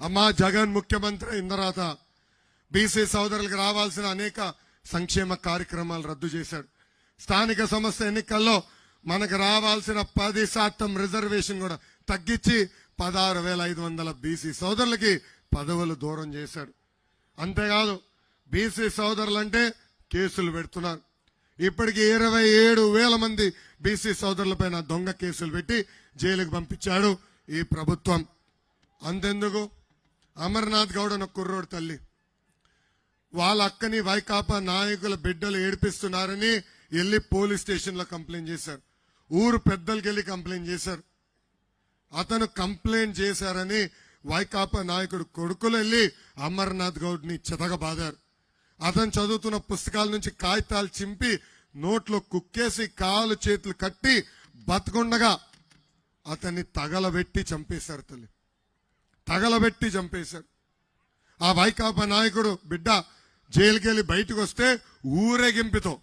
అమ్మా జగన్ ముఖ్యమంత్రి అయిన తర్వాత బీసీ సోదరులకు రావాల్సిన అనేక సంక్షేమ కార్యక్రమాలు రద్దు చేశాడు. స్థానిక సంస్థ ఎన్నికల్లో మనకు రావాల్సిన పది శాతం రిజర్వేషన్ కూడా తగ్గించి పదహారు వేల ఐదు వందల బీసీ సోదరులకి పదవులు దూరం చేశాడు. అంతేకాదు బీసీ సోదరులంటే కేసులు పెడుతున్నారు. ఇప్పటికి ఇరవై ఏడు వేల మంది బీసీ సోదరులపైన దొంగ కేసులు పెట్టి జైలుకు పంపించాడు ఈ ప్రభుత్వం. అంతెందుకు? అమర్నాథ్ గౌడ్ అని కుర్రోడు తల్లి. వాళ్ళ అక్కని వైకాపా నాయకుల బిడ్డలు ఏడిపిస్తున్నారని వెళ్ళి పోలీస్ స్టేషన్లో కంప్లైంట్ చేశారు. ఊరు పెద్దలకి వెళ్ళి కంప్లైంట్ చేశారు. అతను కంప్లైంట్ చేశారని వైకాపా నాయకుడు కొడుకులు వెళ్ళి అమర్నాథ్ గౌడ్ని చెదగబాదారు. అతను చదువుతున్న పుస్తకాల నుంచి కాగితాలు చింపి నోట్లో కుక్కేసి కాలు చేతులు కట్టి బతకుండగా అతన్ని తగలబెట్టి చంపేశారు తల్లి. తగలబెట్టి చంపేశారు. ఆ వైకాపా నాయకుడు బిడ్డ జైలుకెళ్ళి బయటకు వస్తే ఊరేగింపుతో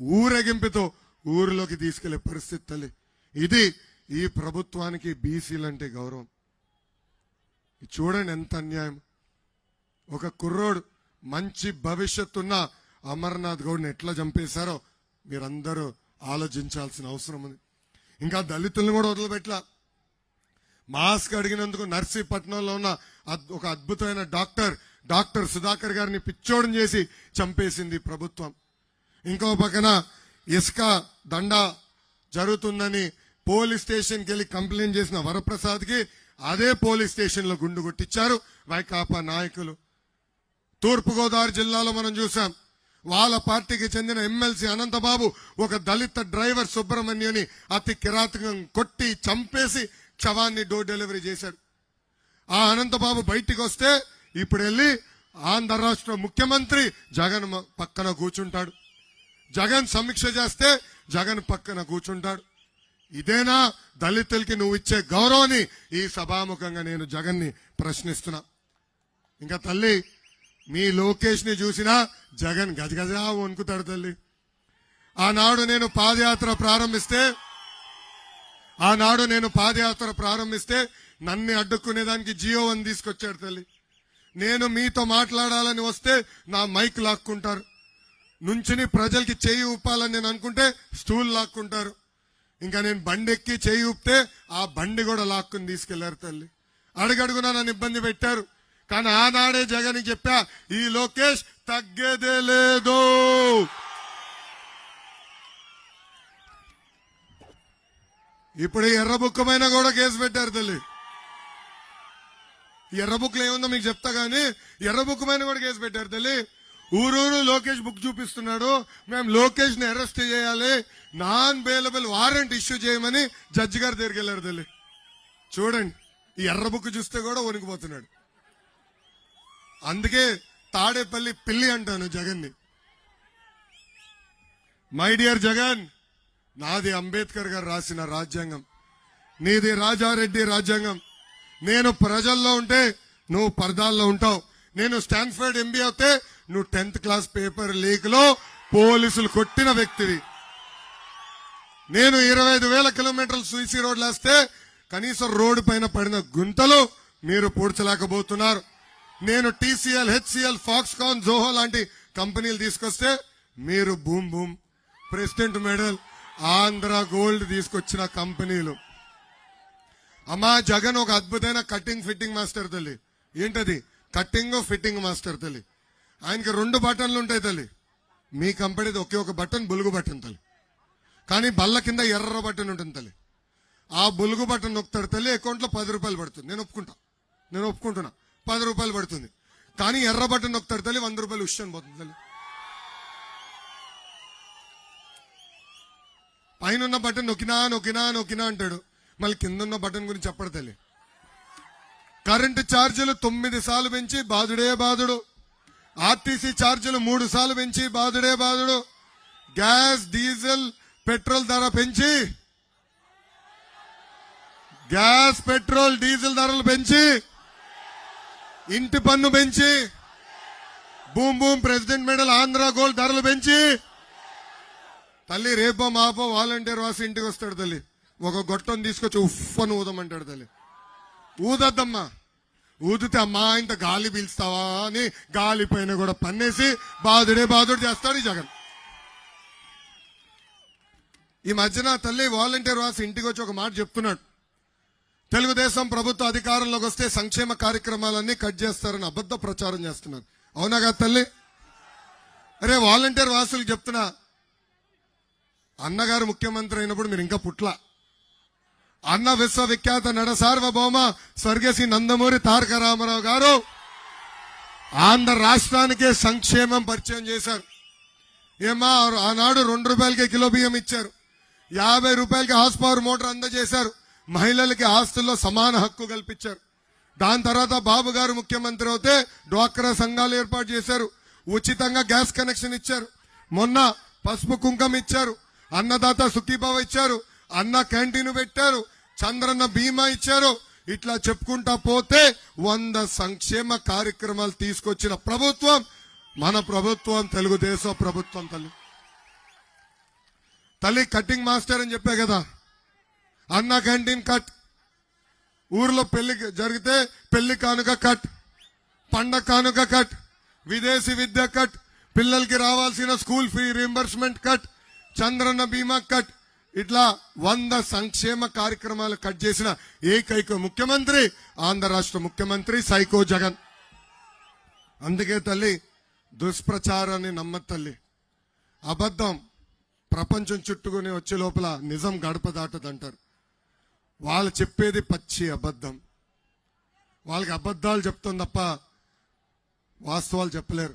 ఊరేగింపుతో ఊరిలోకి తీసుకెళ్ళే పరిస్థితి తల్లి. ఇది ఈ ప్రభుత్వానికి బీసీలంటే గౌరవం. ఇది చూడండి ఎంత అన్యాయం. ఒక కుర్రోడు మంచి భవిష్యత్తున్న అమర్నాథ్ గౌడ్ని ఎట్లా చంపేశారో మీరందరూ ఆలోచించాల్సిన అవసరం ఉంది. ఇంకా దళితులను కూడా వదిలిపెట్టలా. మాస్క్ అడిగినందుకు నర్సీపట్నంలో ఉన్న అద్- ఒక అద్భుతమైన డాక్టర్ డాక్టర్ సుధాకర్ గారిని పిచ్చోడం చేసి చంపేసింది ప్రభుత్వం. ఇంకో పక్కన ఇసుక దండ జరుగుతుందని పోలీస్ స్టేషన్కి వెళ్ళి కంప్లైంట్ చేసిన వరప్రసాద్కి అదే పోలీస్ స్టేషన్లో గుండు కొట్టించారు వైకాపా నాయకులు. తూర్పుగోదావరి జిల్లాలో మనం చూసాం వాళ్ళ పార్టీకి చెందిన ఎమ్మెల్సీ అనంతబాబు ఒక దళిత డ్రైవర్ సుబ్రహ్మణ్యుని అతి కిరాతకం కొట్టి చంపేసి శవాన్ని డోర్ డెలివరీ చేశాడు. ఆ అనంతబాబు బయటికి వస్తే ఇప్పుడు వెళ్ళి ఆంధ్ర రాష్ట్ర ముఖ్యమంత్రి జగన్ పక్కన కూర్చుంటాడు. జగన్ సమీక్ష చేస్తే జగన్ పక్కన కూర్చుంటాడు. ఇదేనా దళితులకి నువ్వు ఇచ్చే గౌరవాన్ని? ఈ సభాముఖంగా నేను జగన్ని ప్రశ్నిస్తున్నా. ఇంకా తల్లి మీ లోకేష్ని చూసినా జగన్ గజగజా వణుకుతాడు తల్లి. ఆనాడు నేను పాదయాత్ర ప్రారంభిస్తే ఆనాడు నేను పాదయాత్ర ప్రారంభిస్తే నన్ను అడ్డుకునేదానికి జియో అని తీసుకొచ్చాడు తల్లి. నేను మీతో మాట్లాడాలని వస్తే నా మైక్ లాక్కుంటారు. నుంచుని ప్రజలకి చేయి ఊపాలని నేను అనుకుంటే స్టూల్ లాక్కుంటారు. ఇంకా నేను బండి ఎక్కి చేయి ఊపితే ఆ బండి కూడా లాక్కుని తీసుకెళ్ళారు తల్లి. అడుగడుగునా నన్ను ఇబ్బంది పెట్టారు. కానీ ఆనాడే జగన్ చెప్పా ఈ లోకేష్ తగ్గేదే లేదు ఇప్పుడు ఈ కూడా కేసు పెట్టారు తల్లి. ఈ ఏముందో మీకు చెప్తా కానీ ఎర్ర కూడా కేసు పెట్టారు తల్లి. ఊరూరు లోకేష్ బుక్ చూపిస్తున్నాడు. మేము లోకేష్ని అరెస్ట్ చేయాలి. నాన్ బెయిలబుల్ వారెంట్ ఇష్యూ చేయమని జడ్జి గారి దగ్గరికి వెళ్ళారు తల్లి. చూడండి ఈ ఎర్ర బుక్ చూస్తే కూడా వణికిపోతున్నాడు. అందుకే తాడేపల్లి పిల్లి అంటాను జగన్ని. మై డియర్ జగన్ నాది అంబేద్కర్ గారు రాసిన రాజ్యాంగం. నీది రాజారెడ్డి రాజ్యాంగం. నేను ప్రజల్లో ఉంటే నువ్వు పరదాల్లో ఉంటావు. నేను స్టాన్ఫర్డ్ ఎంబీ అవుతే నువ్వు టెన్త్ క్లాస్ పేపర్ లీక్లో పోలీసులు కొట్టిన వ్యక్తివి. నేను ఇరవై ఐదు వేల కిలోమీటర్లు సూసీ రోడ్లు వేస్తే కనీసం రోడ్డు పైన పడిన గుంతలు మీరు పూడ్చలేకపోతున్నారు. నేను టీసీఎల్ హెచ్సిఎల్ ఫాక్స్కాన్ జోహో లాంటి కంపెనీలు తీసుకొస్తే మీరు boom boom. President medal Andhra gold తీసుకొచ్చిన కంపెనీలు. అమ్మా జగన్ ఒక అద్భుతమైన కటింగ్ ఫిట్టింగ్ మాస్టర్ తల్లి. ఏంటది? కటింగ్ ఫిట్టింగ్ మాస్టర్ తల్లి. ఆయనకి రెండు బటన్లు ఉంటాయి తల్లి. మీ కంపెనీది ఒకే ఒక బటన్ బులుగు బటన్ తల్లి. కానీ బల్ల కింద ఎర్ర బటన్ ఉంటుంది తల్లి. ఆ బులుగు బటన్ నొక్కుతాడు తల్లి అకౌంట్లో పది రూపాయలు పడుతుంది. నేను ఒప్పుకుంటా. నేను ఒప్పుకుంటున్నా. పది రూపాయలు పడుతుంది. కానీ ఎర్ర బటన్ నొక్కుతాడు తల్లి వంద రూపాయలు ఉష్యం పోతుంది తల్లి. పైన ఉన్న బటన్ నొక్కినా నొక్కినా నొక్కినా అంటాడు. మళ్ళీ కింద ఉన్న బటన్ గురించి చెప్పడు తల్లి కరెంటు ఛార్జీలు తొమ్మిది సార్లు పెంచి బాధుడే బాధుడు. ఆర్టీసీ ఛార్జీలు మూడు సార్లు పెంచి బాధుడే బాధుడు. గ్యాస్ డీజిల్ పెట్రోల్ ధర పెంచి గ్యాస్ పెట్రోల్ డీజిల్ ధరలు పెంచి ఇంటి పన్ను పెంచి boom boom president medal Andhra gold ధరలు పెంచి తల్లి రేపో మాపో వాలంటీర్ వాసి ఇంటికి వస్తాడు తల్లి. ఒక గొట్టం తీసుకొచ్చి ఉఫ్ఫను ఊదమంటాడు తల్లి. ఊదద్దమ్మా. ఊదితే అమ్మా ఇంత గాలి పీల్స్తావా అని గాలి పైన కూడా పన్నేసి బాధుడే బాధుడు చేస్తాడు ఈ జగన్. ఈ మధ్యన తల్లి వాలంటీర్ వాసి ఇంటికి వచ్చి ఒక మాట చెప్తున్నాడు. తెలుగుదేశం ప్రభుత్వ అధికారంలోకి వస్తే సంక్షేమ కార్యక్రమాలన్నీ కట్ చేస్తారని అబద్ధ ప్రచారం చేస్తున్నారు అవునా కదా తల్లి? అరే వాలంటీర్ వాసులకు చెప్తున్నా అన్నగారు ముఖ్యమంత్రి అయినప్పుడు మీరు ఇంకా పుట్ల. అన్న విశ్వవిఖ్యాత నడ సార్వభౌమ స్వర్గశ్రీ నందమూరి తారక రామారావు గారు ఆంధ్ర రాష్ట్రానికే సంక్షేమం పరిచయం చేశారు. ఏమా ఆనాడు రెండు రూపాయలకి కిలో బియ్యం ఇచ్చారు. యాభై రూపాయలకి హార్స్ పవర్ మోటార్ అందజేశారు. మహిళలకి ఆస్తుల్లో సమాన హక్కు కల్పించారు. దాని తర్వాత బాబు గారు ముఖ్యమంత్రి అవుతే డ్వాక్రా సంఘాలు ఏర్పాటు చేశారు. ఉచితంగా గ్యాస్ కనెక్షన్ ఇచ్చారు. మొన్న పసుపు కుంకం ఇచ్చారు. అన్నదాత సుఖీభావ ఇచ్చారు అన్న క్యాంటీన్ పెట్టారు చంద్రన్న బీమా ఇచ్చారు. ఇట్లా చెప్పుకుంటా పోతే వంద సంక్షేమ కార్యక్రమాలు తీసుకొచ్చిన ప్రభుత్వం మన ప్రభుత్వం తెలుగుదేశం ప్రభుత్వం తల్లి. తల్లి కటింగ్ మాస్టర్ అని చెప్పే కదా. అన్న క్యాంటీన్ కట్. ఊర్లో పెళ్ళి జరిగితే పెళ్ళి కానుక కట్. పండగ కానుక కట్. విదేశీ విద్య కట్. పిల్లలకి రావాల్సిన school fee reimbursement cut. Chandranna Bima cut. ఇట్లా వంద సంక్షేమ కార్యక్రమాలు కట్ చేసిన ఏకైక ముఖ్యమంత్రి ఆంధ్ర రాష్ట్ర ముఖ్యమంత్రి సైకో జగన్. అందుకే తల్లి దుష్ప్రచారాన్ని నమ్మ తల్లి. అబద్ధం ప్రపంచం చుట్టుకుని వచ్చే లోపల నిజం గడప దాటదంటారు. వాళ్ళు చెప్పేది పచ్చి అబద్ధం. వాళ్ళకి అబద్ధాలు చెప్తుంది తప్ప వాస్తవాలు చెప్పలేరు.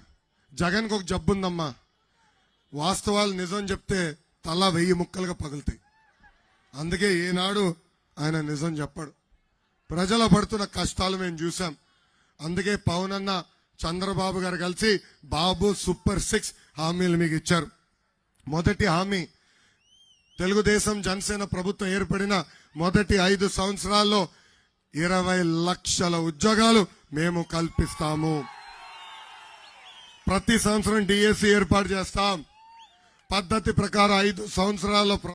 జగన్కి ఒక జబ్బు ఉందమ్మా వాస్తవాలు నిజం చెప్తే తల వెయ్యి ముక్కలుగా పగులుతాయి. అందుకే ఈనాడు ఆయన నిజం చెప్పడు. ప్రజలు పడుతున్న కష్టాలు మేము చూసాం అందుకే పవన్ అన్న చంద్రబాబు గారు కలిసి బాబు సూపర్ సిక్స్ హామీలు మీకు ఇచ్చారు. మొదటి హామీ తెలుగుదేశం జనసేన ప్రభుత్వం ఏర్పడిన మొదటి ఐదు సంవత్సరాల్లో ఇరవై లక్షల ఉద్యోగాలు మేము కల్పిస్తాము. ప్రతి సంవత్సరం డిఎస్సి ఏర్పాటు చేస్తాం. పద్ధతి ప్రకారం ఐదు సంవత్సరాల ప్ర-